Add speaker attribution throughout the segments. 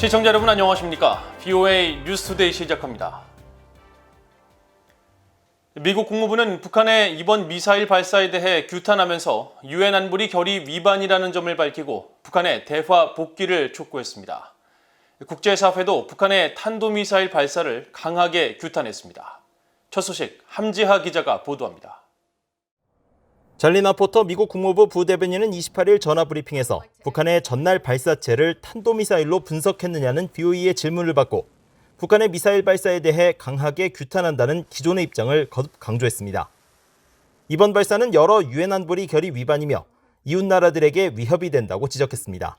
Speaker 1: 시청자 여러분 안녕하십니까? BOA 뉴스투데이 시작합니다. 미국 국무부는 북한의 이번 미사일 발사에 대해 규탄하면서 유엔 안보리 결의 위반이라는 점을 밝히고 북한의 대화 복귀를 촉구했습니다. 국제사회도 북한의 탄도미사일 발사를 강하게 규탄했습니다. 첫 소식 함지하 기자가 보도합니다.
Speaker 2: 잘리나 포터 미국 국무부 부대변인은 28일 전화 브리핑에서 북한의 전날 발사체를 탄도미사일로 분석했느냐는 BOE의 질문을 받고 북한의 미사일 발사에 대해 강하게 규탄한다는 기존의 입장을 거듭 강조했습니다. 이번 발사는 여러 유엔 안보리 결의 위반이며 이웃 나라들에게 위협이 된다고 지적했습니다.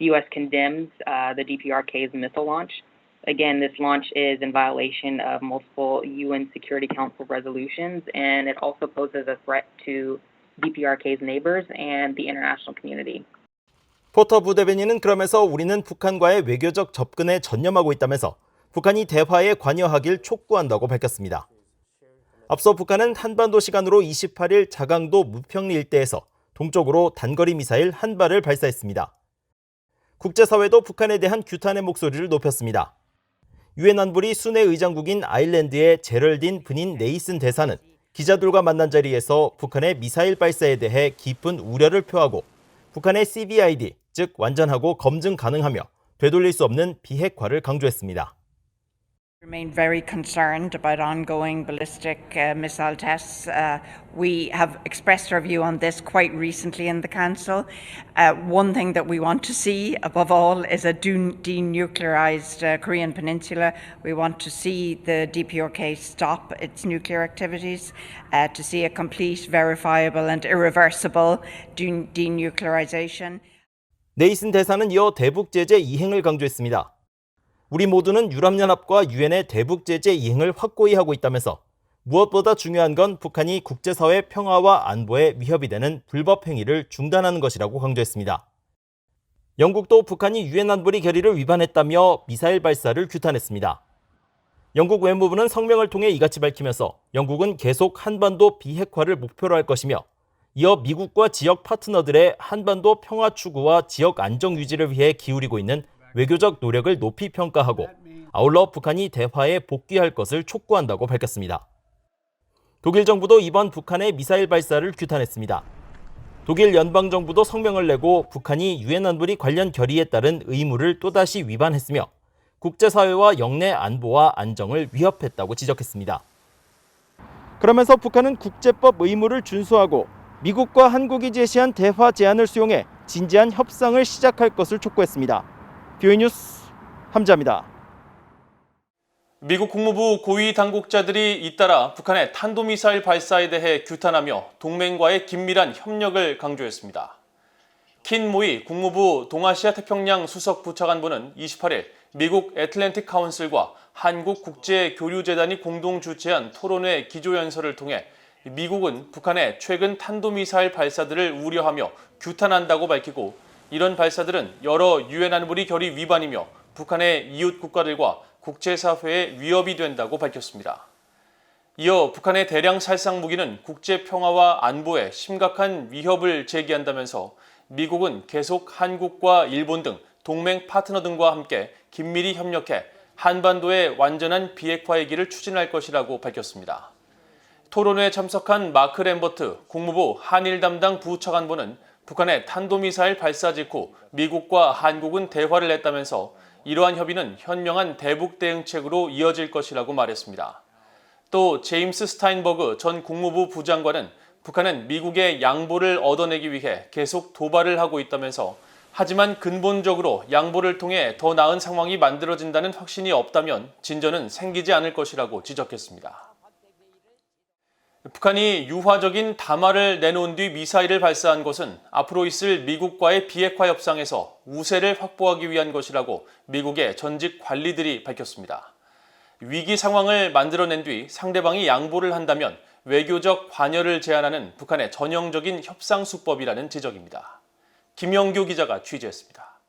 Speaker 3: The U.S. condemns uh, the DPRK's missile launch. Again, this launch is in violation of multiple UN Security Council resolutions, and it also poses a threat to DPRK's neighbors and the international community.
Speaker 2: 포터 부대변인은 그러면서 우리는 북한과의 외교적 접근에 전념하고 있다면서 북한이 대화에 관여하길 촉구한다고 밝혔습니다. 앞서 북한은 한반도 시간으로 28일 자강도 무평리 일대에서 동쪽으로 단거리 미사일 한 발을 발사했습니다. 국제사회도 북한에 대한 규탄의 목소리를 높였습니다. 유엔 안보리 순회 의장국인 아일랜드의 제럴딘 분인 네이슨 대사는 기자들과 만난 자리에서 북한의 미사일 발사에 대해 깊은 우려를 표하고 북한의 CBID, 즉 완전하고 검증 가능하며 되돌릴 수 없는 비핵화를 강조했습니다.
Speaker 4: remain very concerned about ongoing ballistic uh, missile tests. Uh, we have expressed our view on this quite recently in the Council. Uh, one thing that we want to see, above all, is a de- denuclearized uh, Korean Peninsula. We want to see the DPRK stop its nuclear activities, uh, to see a complete, verifiable, and irreversible de- denuclearization.
Speaker 2: 네이슨 대사는 이어 대북 제재 이행을 강조했습니다. 우리 모두는 유럽연합과 유엔의 대북 제재 이행을 확고히 하고 있다면서 무엇보다 중요한 건 북한이 국제사회 평화와 안보에 위협이 되는 불법 행위를 중단하는 것이라고 강조했습니다. 영국도 북한이 유엔 안보리 결의를 위반했다며 미사일 발사를 규탄했습니다. 영국 외무부는 성명을 통해 이같이 밝히면서 영국은 계속 한반도 비핵화를 목표로 할 것이며 이어 미국과 지역 파트너들의 한반도 평화 추구와 지역 안정 유지를 위해 기울이고 있는 외교적 노력을 높이 평가하고 아울러 북한이 대화에 복귀할 것을 촉구한다고 밝혔습니다. 독일 정부도 이번 북한의 미사일 발사를 규탄했습니다. 독일 연방 정부도 성명을 내고 북한이 유엔 안보리 관련 결의에 따른 의무를 또다시 위반했으며 국제사회와 영내 안보와 안정을 위협했다고 지적했습니다. 그러면서 북한은 국제법 의무를 준수하고 미국과 한국이 제시한 대화 제안을 수용해 진지한 협상을 시작할 것을 촉구했습니다. 뉴스 함자입니다.
Speaker 1: 미국 국무부 고위 당국자들이 잇따라 북한의 탄도미사일 발사에 대해 규탄하며 동맹과의 긴밀한 협력을 강조했습니다. 킨 모이 국무부 동아시아 태평양 수석 부차관보는 28일 미국 애틀랜틱 카운슬과 한국 국제 교류 재단이 공동 주최한 토론회 기조 연설을 통해 미국은 북한의 최근 탄도미사일 발사들을 우려하며 규탄한다고 밝히고 이런 발사들은 여러 유엔 안보리 결의 위반이며 북한의 이웃 국가들과 국제사회에 위협이 된다고 밝혔습니다. 이어 북한의 대량 살상 무기는 국제 평화와 안보에 심각한 위협을 제기한다면서 미국은 계속 한국과 일본 등 동맹 파트너 등과 함께 긴밀히 협력해 한반도의 완전한 비핵화의 길을 추진할 것이라고 밝혔습니다. 토론회에 참석한 마크 램버트 국무부 한일 담당 부차관보는 북한의 탄도미사일 발사 직후 미국과 한국은 대화를 했다면서 이러한 협의는 현명한 대북 대응책으로 이어질 것이라고 말했습니다. 또 제임스 스타인버그 전 국무부 부장관은 북한은 미국의 양보를 얻어내기 위해 계속 도발을 하고 있다면서 하지만 근본적으로 양보를 통해 더 나은 상황이 만들어진다는 확신이 없다면 진전은 생기지 않을 것이라고 지적했습니다. 북한이 유화적인 담화를 내놓은 뒤 미사일을 발사한 것은 앞으로 있을 미국과의 비핵화 협상에서 우세를 확보하기 위한 것이라고 미국의 전직 관리들이 밝혔습니다. 위기 상황을 만들어낸 뒤 상대방이 양보를 한다면 외교적 관여를 제한하는 북한의 전형적인 협상 수법이라는 지적입니다. 김영규 기자가 취재했습니다.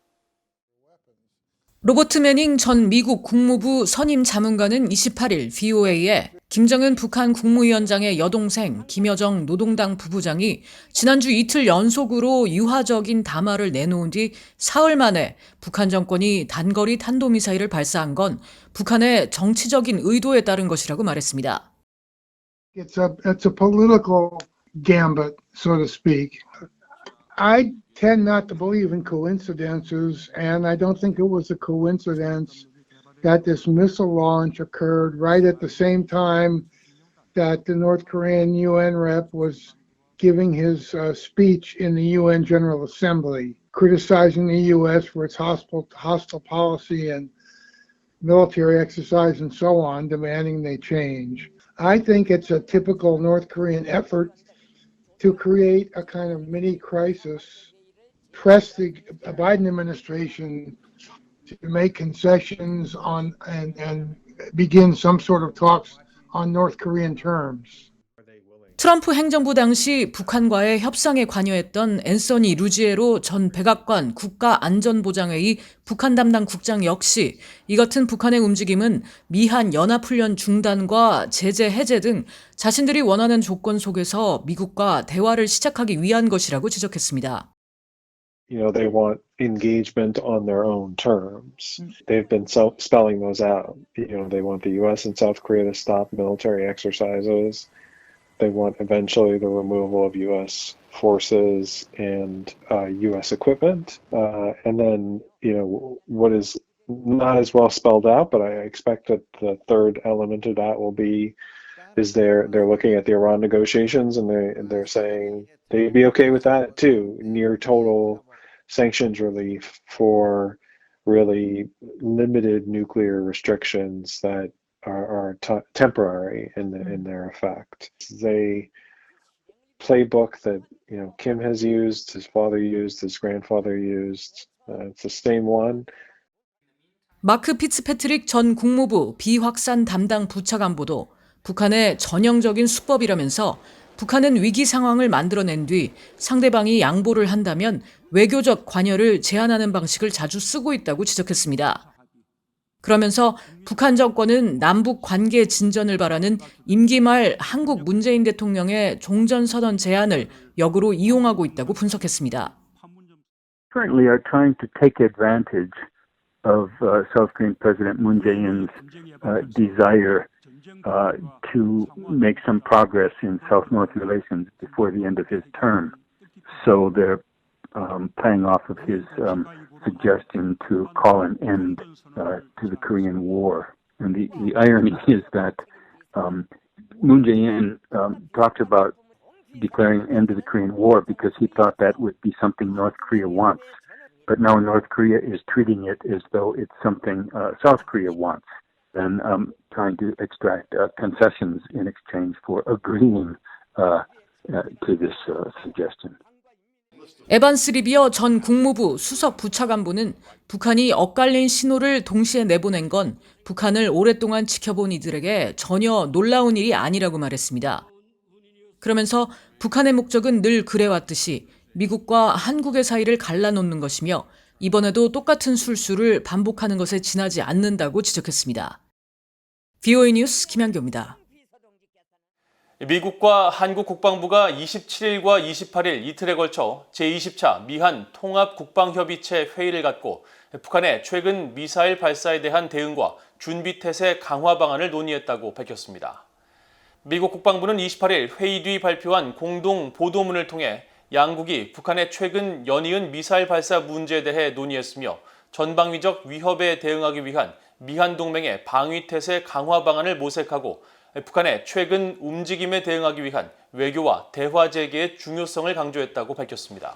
Speaker 5: 로버트 매닝 전 미국 국무부 선임 자문관은 28일 VOA에 김정은 북한 국무위원장의 여동생 김여정 노동당 부부장이 지난주 이틀 연속으로 유화적인 담화를 내놓은 뒤 사흘 만에 북한 정권이 단거리 탄도미사일을 발사한 건 북한의 정치적인 의도에 따른 것이라고 말했습니다.
Speaker 6: It's a it's a political gambit, so to speak. I tend not to believe in coincidences, and I don't think it was a coincidence that this missile launch occurred right at the same time that the North Korean UN rep was giving his uh, speech in the UN General Assembly, criticizing the U.S. for its hostile hostile policy and military exercise and so on, demanding they change. I think it's a typical North Korean effort to create a kind of mini crisis, press the Biden administration to make concessions on and, and begin some sort of talks on North Korean terms.
Speaker 5: 트럼프 행정부 당시 북한과의 협상에 관여했던 앤서니 루지에로 전 백악관 국가안전보장회의 북한 담당 국장 역시 이 같은 북한의 움직임은 미한 연합훈련 중단과 제재 해제 등 자신들이 원하는 조건 속에서 미국과 대화를 시작하기 위한 것이라고 지적했습니다.
Speaker 7: You know they want engagement on their own terms. They've been so- spelling those out. You know they want the us and south korea to stop military exercises. They want eventually the removal of us forces and uh, us equipment. Uh, and then you know what is not as well spelled out but i expect that the third element of that will be is they're they're looking at the iran negotiations and they they're saying they'd be okay with that too. Near total sanctions relief for really limited nuclear restrictions that are, are t- temporary in the, in their effect. They playbook that you know Kim has used, his father used, his grandfather used. Uh, it's the same one.
Speaker 5: 마크 피츠패트릭 전 국무부 비확산 담당 부차관보도 북한의 전형적인 수법이라면서 북한은 위기 상황을 만들어낸 뒤 상대방이 양보를 한다면 외교적 관여를 제한하는 방식을 자주 쓰고 있다고 지적했습니다. 그러면서 북한 정권은 남북 관계 진전을 바라는 임기 말 한국 문재인 대통령의 종전 선언 제안을 역으로 이용하고 있다고 분석했습니다.
Speaker 8: currently are trying to take advantage of uh, South Korean President Moon Jae-in's uh, desire uh, to make some progress in South-North relations before the end of his term. So they're um, playing off of his um, suggestion to call an end uh, to the Korean War. And the, the irony is that um, Moon Jae-in um, talked about declaring an end to the Korean War because he thought that would be something North Korea wants. But now North Korea is treating it as though it's something uh, South Korea wants and um, trying to extract uh, concessions in exchange for agreeing uh, uh, to this uh, suggestion.
Speaker 5: 에반스 리비어 전 국무부 수석 부차관보는 북한이 엇갈린 신호를 동시에 내보낸 건 북한을 오랫동안 지켜본 이들에게 전혀 놀라운 일이 아니라고 말했습니다. 그러면서 북한의 목적은 늘 그래왔듯이 미국과 한국의 사이를 갈라놓는 것이며 이번에도 똑같은 술수를 반복하는 것에 지나지 않는다고 지적했습니다. VOA 뉴스 김현교입니다.
Speaker 1: 미국과 한국 국방부가 27일과 28일 이틀에 걸쳐 제20차 미한 통합 국방협의체 회의를 갖고 북한의 최근 미사일 발사에 대한 대응과 준비태세 강화 방안을 논의했다고 밝혔습니다. 미국 국방부는 28일 회의 뒤 발표한 공동 보도문을 통해 양국이 북한의 최근 연이은 미사일 발사 문제에 대해 논의했으며 전방위적 위협에 대응하기 위한 미한 동맹의 방위 태세 강화 방안을 모색하고 북한의 최근 움직임에 대응하기 위한 외교와 대화 재개의 중요성을 강조했다고 밝혔습니다.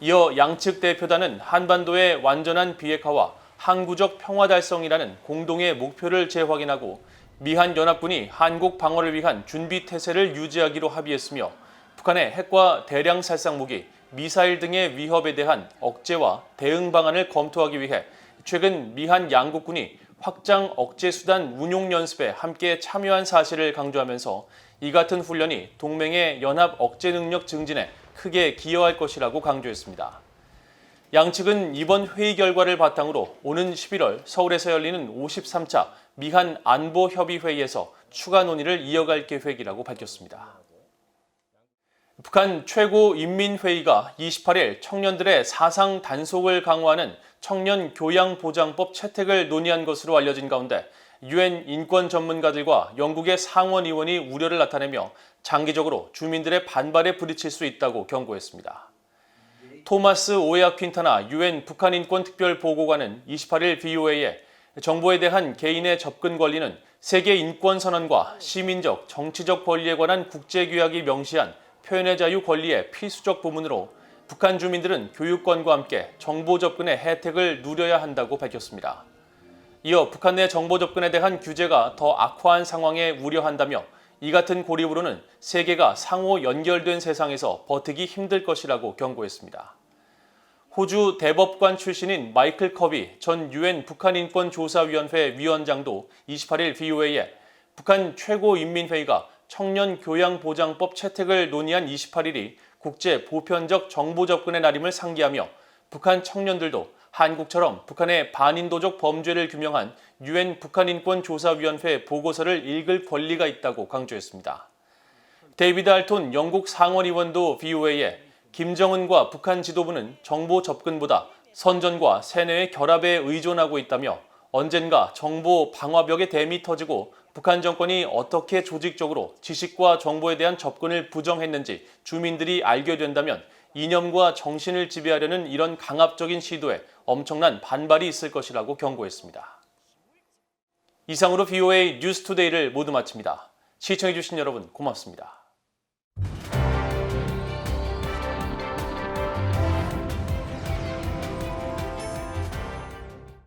Speaker 1: 이어 양측 대표단은 한반도의 완전한 비핵화와 항구적 평화 달성이라는 공동의 목표를 재확인하고 미한 연합군이 한국 방어를 위한 준비 태세를 유지하기로 합의했으며 북한의 핵과 대량 살상 무기, 미사일 등의 위협에 대한 억제와 대응 방안을 검토하기 위해 최근 미한 양국군이 확장 억제 수단 운용 연습에 함께 참여한 사실을 강조하면서 이 같은 훈련이 동맹의 연합 억제 능력 증진에 크게 기여할 것이라고 강조했습니다. 양측은 이번 회의 결과를 바탕으로 오는 11월 서울에서 열리는 53차 미한 안보 협의 회의에서 추가 논의를 이어갈 계획이라고 밝혔습니다. 북한 최고인민회의가 28일 청년들의 사상 단속을 강화하는 청년 교양 보장법 채택을 논의한 것으로 알려진 가운데 유엔 인권 전문가들과 영국의 상원 의원이 우려를 나타내며 장기적으로 주민들의 반발에 부딪힐 수 있다고 경고했습니다. 토마스 오에아 퀸타나 유엔 북한 인권 특별 보고관은 28일 VOA에 정보에 대한 개인의 접근 권리는 세계 인권 선언과 시민적, 정치적 권리에 관한 국제 규약이 명시한 표현의 자유 권리의 필수적 부분으로 북한 주민들은 교육권과 함께 정보 접근의 혜택을 누려야 한다고 밝혔습니다. 이어 북한 내 정보 접근에 대한 규제가 더 악화한 상황에 우려한다며 이 같은 고립으로는 세계가 상호 연결된 세상에서 버티기 힘들 것이라고 경고했습니다. 호주 대법관 출신인 마이클 커비 전 유엔 북한인권조사위원회 위원장도 28일 VOA에 북한 최고인민회의가 청년 교양 보장법 채택을 논의한 28일이 국제 보편적 정보 접근의 날임을 상기하며 북한 청년들도 한국처럼 북한의 반인도적 범죄를 규명한 유엔 북한인권조사위원회 보고서를 읽을 권리가 있다고 강조했습니다. 데이비드 알톤 영국 상원의원도 VOA에 김정은과 북한 지도부는 정보 접근보다 선전과 세뇌의 결합에 의존하고 있다며 언젠가 정보 방화벽의 댐이 터지고 북한 정권이 어떻게 조직적으로 지식과 정보에 대한 접근을 부정했는지 주민들이 알게 된다면 이념과 정신을 지배하려는 이런 강압적인 시도에 엄청난 반발이 있을 것이라고 경고했습니다. 이상으로 BOA 뉴스투데이를 모두 마칩니다. 시청해주신 여러분 고맙습니다.